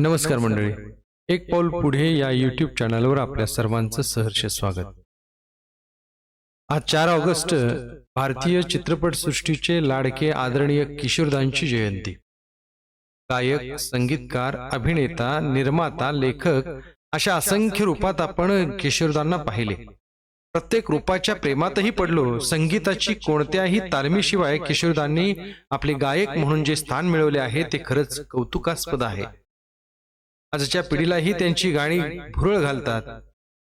नमस्कार मंडळी. एक पाऊल पुढे या युट्यूब चॅनलवर आपल्या सर्वांचं सहर्ष स्वागत. आज चार ऑगस्ट भारतीय चित्रपट सृष्टीचे लाडके आदरणीय किशोरदांची जयंती. गायक संगीतकार अभिनेता निर्माता लेखक अशा असंख्य रूपात आपण किशोरदांना पाहिले. प्रत्येक रूपाच्या प्रेमातही पडलो. संगीताची कोणत्याही तालमीशिवाय किशोरदांनी आपले गायक म्हणून जे स्थान मिळवले आहे ते खरंच कौतुकास्पद आहे. आजच्या पिढीलाही त्यांची गाणी भुरळ घालतात.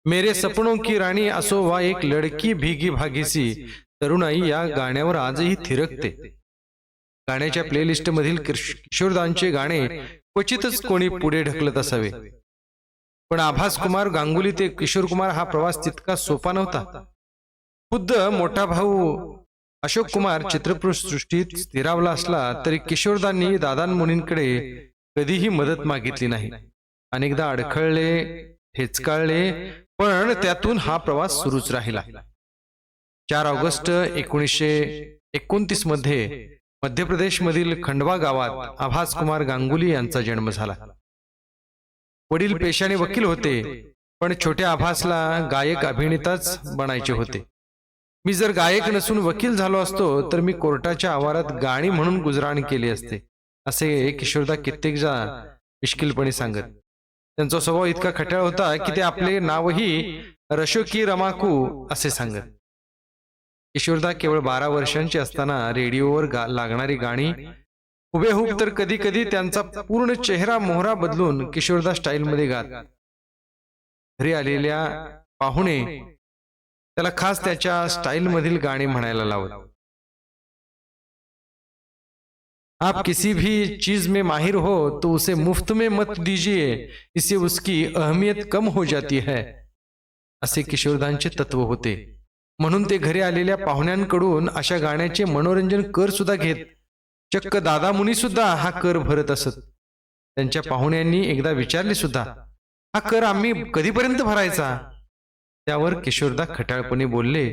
मेरे सपनों की राणी असो वा एक लडकी भीगी भागीसी तरुणाई या गाण्यावर आजही थिरकते. गाण्याच्या प्लेलिस्ट मधील किशोरदांचे गाणे क्वचितच कोणी पुढे ढकलत असावे. पण आभास कुमार गांगुली ते किशोर कुमार हा प्रवास तितका सोपा नव्हता. खुद्द मोठा भाऊ अशोक कुमार चित्रपट सृष्टीत स्थिरावला असला तरी किशोरदांनी दादान मुनींकडे कधीही मदत मागितली नाही. अनेकदा अडखळले ठेचकाळले पण त्यातून हा प्रवास सुरूच राहिला. चार ऑगस्ट एकोणीसशे एकोणतीसमध्ये मध्य प्रदेशमधील खंडवा गावात आभास कुमार गांगुली यांचा जन्म झाला. वडील पेशाने वकील होते पण छोट्या आभासला गायक अभिनेताच बनायचे होते. मी जर गायक नसून वकील झालो असतो तर मी कोर्टाच्या आवारात गाणी म्हणून गुजराण केली असते. असे किशोरदा कित्येकदा मिश्किलपणे सांगत. त्यांचा स्वभाव इतका खट्याळ होता की ते आपले नावही रशोकी रमाकू असे सांगत. किशोरदा केवळ बारा वर्षांचे असताना रेडिओवर गा लागणारी गाणी हुबेहूब तर कधी कधी त्यांचा पूर्ण चेहरा मोहरा बदलून किशोरदा स्टाईलमध्ये गात. घरी आलेल्या पाहुणे त्याला खास त्याच्या स्टाईल मधील गाणी म्हणायला लावत. आप किसी भी चीज में माहिर हो तो उसे मुफ्त में मत दीजिए। इससे उसकी अहमियत कम हो जाती है। असे किशोरदांचे तत्व होते। म्हणून ते घरी आलेल्या पाहुण्यांकडून अशा गाण्याचे मनोरंजन कर सुद्धा घेत। चक्क दादा मुनी सुद्धा हा कर भरत असत। त्यांच्या पाहुण्यांनी एकदा विचारले सुद्धा हा कर आम्ही कधीपर्यंत भरायचा? त्यावर किशोरदा खटाळपणे बोलले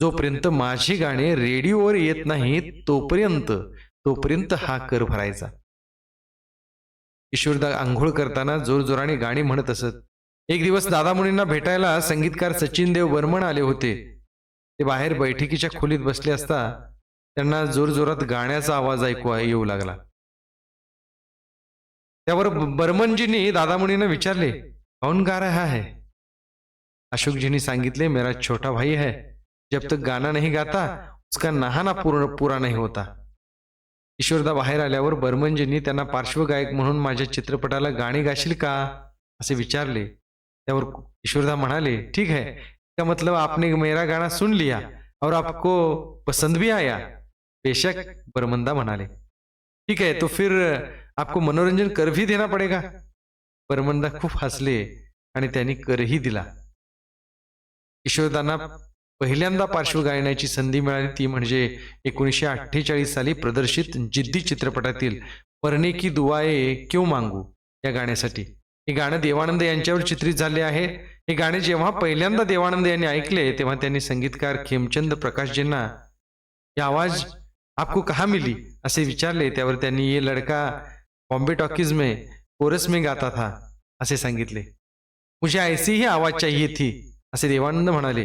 जोपर्यंत माझी गाणे रेडिओवर येत नाहीत तोपर्यंत. तोपर्यंत हा कर भरायचा. किशोरदा आंघोळ करताना जोरजोराने गाणी म्हणत असत. एक दिवस दादा मुनींना भेटायला संगीतकार सचिन देव बर्मन आले होते. ते बाहेर बैठकीच्या खोलीत बसले असता त्यांना जोरजोरात गाण्याचा आवाज ऐकू येऊ लागला. त्यावर बर्मनजींनी दादा मुनींना विचारले कौन गा रहा है? अशोकजींनी सांगितले मेरा छोटा भाई है. जब तक गाना नहीं गाता उसका नहाना पूर्ण पूरा नहीं होता। किशोरदा बाहेर आल्यावर बर्मनजींनी त्यांना पार्श्वगायक म्हणून माझ्या चित्रपटाला गाणी गाशील का? असे विचारले. त्यावर किशोरदा म्हणाले ठीक है का मतलब आपने मेरा गाणा सुन लिया. और आपको पसंद भी आया. बेशक बर्मंदा म्हणाले ठीक है तो फिर आपको मनोरंजन कर भी देना पड़ेगा. बर्मंदा खूप हसले आणि त्यांनी करही दिला. किशोरदांना पहिल्यांदा पार्श्वगायनाची संधी मिळाली ती म्हणजे एकोणीसशे अठ्ठेचाळीस साली प्रदर्शित जिद्दी चित्रपटातील मरणे की दुआए क्यों मांगू या गाण्यासाठी. हे गाणं देवानंद यांच्यावर चित्रित झाले आहे. हे गाणे जेव्हा पहिल्यांदा देवानंद यांनी ऐकले तेव्हा त्यांनी संगीतकार खेमचंद प्रकाशजींना ये आवाज आपको कहा मिली? असे विचारले. त्यावर त्यांनी ये लड़का बॉम्बे टॉकीज में कोरस में गाता था असे सांगितले. मुझे ऐसी ही आवाज चाहिए थी असे देवानंद म्हणाले.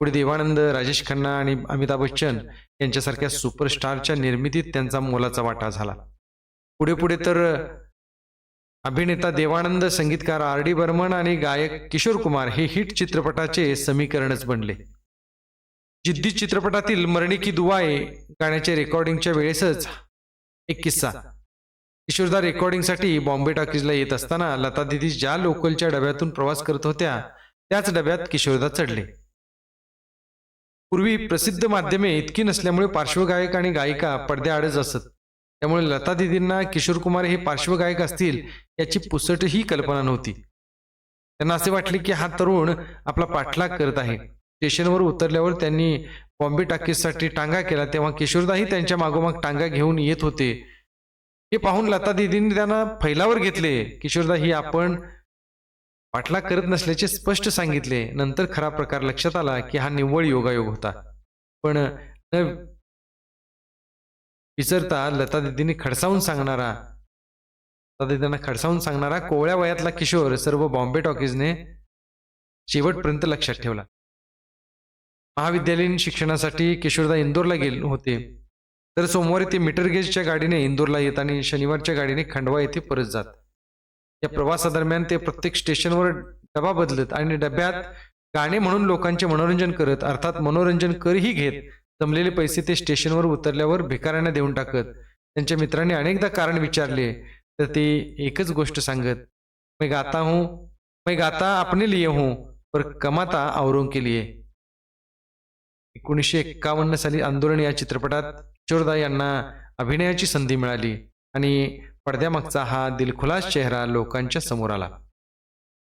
पुढे देवानंद राजेश खन्ना आणि अमिताभ बच्चन यांच्यासारख्या सुपरस्टारच्या निर्मितीत त्यांचा मोलाचा वाटा झाला. पुढे पुढे तर अभिनेता देवानंद संगीतकार आर डी बर्मन आणि गायक किशोर कुमार हे हिट चित्रपटाचे समीकरणच बनले. जिद्दी चित्रपटातील मरणी की दुवाए गाण्याच्या रेकॉर्डिंगच्या वेळेसच एक किस्सा. किशोरदा रेकॉर्डिंगसाठी बॉम्बे टॉकीजला येत असताना लता दिदी ज्या लोकलच्या डब्यातून प्रवास करत होत्या त्याच डब्यात किशोरदा चढले. पूर्वी प्रसिद्ध माध्यमे इतकी नसल्यामुळे पार्श्वगायक आणि गायिका पडद्याआडच असत. त्यामुळे लता दिदींना किशोर कुमार हे पार्श्वगायक असतील याची पुसटही कल्पना नव्हती. त्यांना असे वाटले की हा तरुण आपला पाठलाग करत आहे. स्टेशनवर उतरल्यावर त्यांनी बॉम्बे टाकीजसाठी टांगा केला तेव्हा किशोरदाही त्यांच्या मागोमाग टांगा घेऊन येत होते. हे पाहून लता दिदींनी त्यांना फैलावर घेतले. किशोरदा ही आपण पाठलाग करत नसल्याचे स्पष्ट सांगितले. नंतर खरा प्रकार लक्षात आला की हा निव्वळ योगायोग होता. पण न विसरता लता दिदीने खडसावून सांगणारा लता दिदींना खडसावून सांगणारा कोवळ्या वयातला किशोर सर्व बॉम्बे टॉकीजने शेवटपर्यंत लक्षात ठेवला. महाविद्यालयीन शिक्षणासाठी किशोरदा इंदोरला गेले होते. तर सोमवारी ते मीटर गेजच्या गाडीने इंदोरला येत आणि शनिवारच्या गाडीने खंडवा येथे परत जात. या प्रवासादरम्यान ते प्रत्येक स्टेशनवर डबा बदलत आणि डब्यात गाणे म्हणून लोकांचे मनोरंजन करत अर्थात मनोरंजन करही घेत जमलेले पैसे ते स्टेशनवर उतरल्यावर भिकाऱ्यांना देऊन टाकत. त्यांच्या मित्रांनी अनेकदा कारण विचारले तर ते एकच गोष्ट सांगत मी गाता हूं मैं गाता आपने लिए हूं पर कमाता औरों के लिए. एकोणीसशे एक्कावन्न साली आंदोलन या चित्रपटात किशोरदा यांना अभिनयाची संधी मिळाली आणि पडद्यामागचा हा दिलखुलास चेहरा लोकांच्या समोर आला.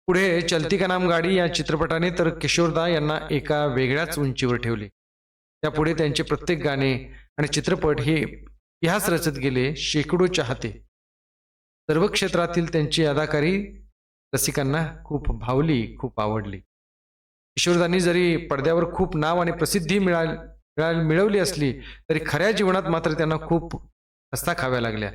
पुढे चलती का नाम गाडी या चित्रपटाने तर किशोरदा यांना एका वेगळ्याच उंचीवर ठेवले. त्यापुढे त्यांचे प्रत्येक गाणे आणि चित्रपट हे इतिहास रचत गेले शेकडो चाहते. सर्व क्षेत्रातील त्यांची अदाकारी रसिकांना खूप भावली खूप आवडली. किशोरदांनी जरी पडद्यावर खूप नाव आणि प्रसिद्धी मिळा मिळा- मिळवली असली तरी खऱ्या जीवनात मात्र त्यांना खूप हस्ता खाव्या लागल्या.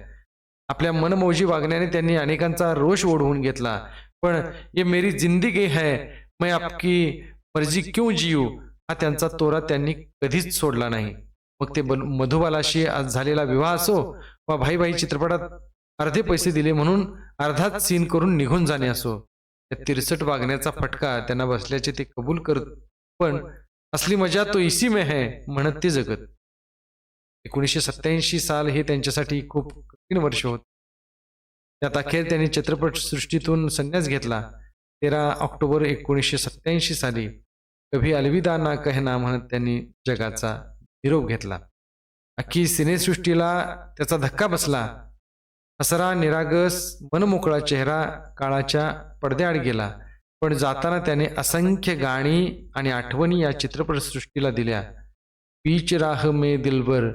आपल्या मनमौजी वागण्याने त्यांनी अनेकांचा रोष ओढवून घेतला. पण ये मेरी जिंदगी है मैं आपकी मर्जी क्यों जीव हा त्यांचा तोरा त्यांनी कधीच सोडला नाही. मग ते बन- मधुबालाशी आज झालेला विवाह असो वा भाई भाई चित्रपटात अर्धे पैसे दिले म्हणून अर्धाच सीन करून निघून जाणे असो. त्या तिरसट वागण्याचा फटका त्यांना बसल्याचे ते कबूल करत पण असली मजा तो इसी में है म्हणत ते जगत. एकोणीसशे सत्याऐंशी साल हे त्यांच्यासाठी खूप तीन वर्ष होत. त्यात अखेर त्यांनी चित्रपट सृष्टीतून संन्यास घेतला. तेरा ऑक्टोबर एकोणीसशे सत्याऐंशी साली कभी अलविदा ना कहना म्हणत त्यांनी जगाचा निरोप घेतला. अख्खी सिनेसृष्टीला त्याचा धक्का बसला. हसरा निरागस मनमोकळा चेहरा काळाच्या पडद्याआड गेला. पण जाताना त्याने असंख्य गाणी आणि आठवणी या चित्रपटसृष्टीला दिल्या. पीच राह मे दिलबर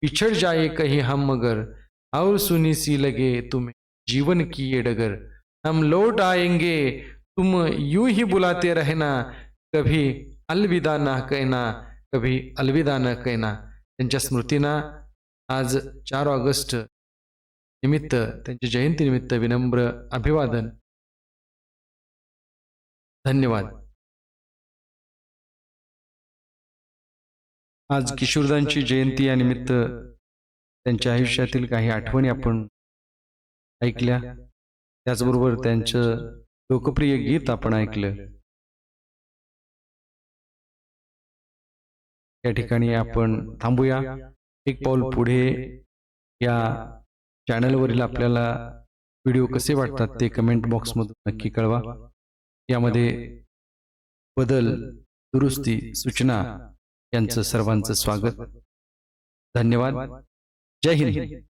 पिछड़ जाए कही हम मगर और सुनी सी लगे तुम जीवन की ये डगर। हम लौट आएंगे तुम यूं ही बुलाते रहना कभी अलविदा ना कहना कभी अलविदा न कहना। त्यांच्या स्मृतींना आज चार ऑगस्ट निमित्त त्यांच्या जयंतीनिमित्त विनम्र अभिवादन। धन्यवाद। आज किशोरदांची जयंती या निमित्त त्यांच्या आयुष्यातील काही आठवणी आपण ऐकल्या. त्याचबरोबर त्यांचं लोकप्रिय गीत आपण ऐकलं. या ठिकाणी आपण थांबूया. एक पाऊल पुढे या चॅनलवरील आपल्याला व्हिडिओ कसे वाटतात ते कमेंट बॉक्समधून नक्की कळवा. यामध्ये बदल दुरुस्ती सूचना यांचं सर्वांचं स्वागत. धन्यवाद. जय हिंद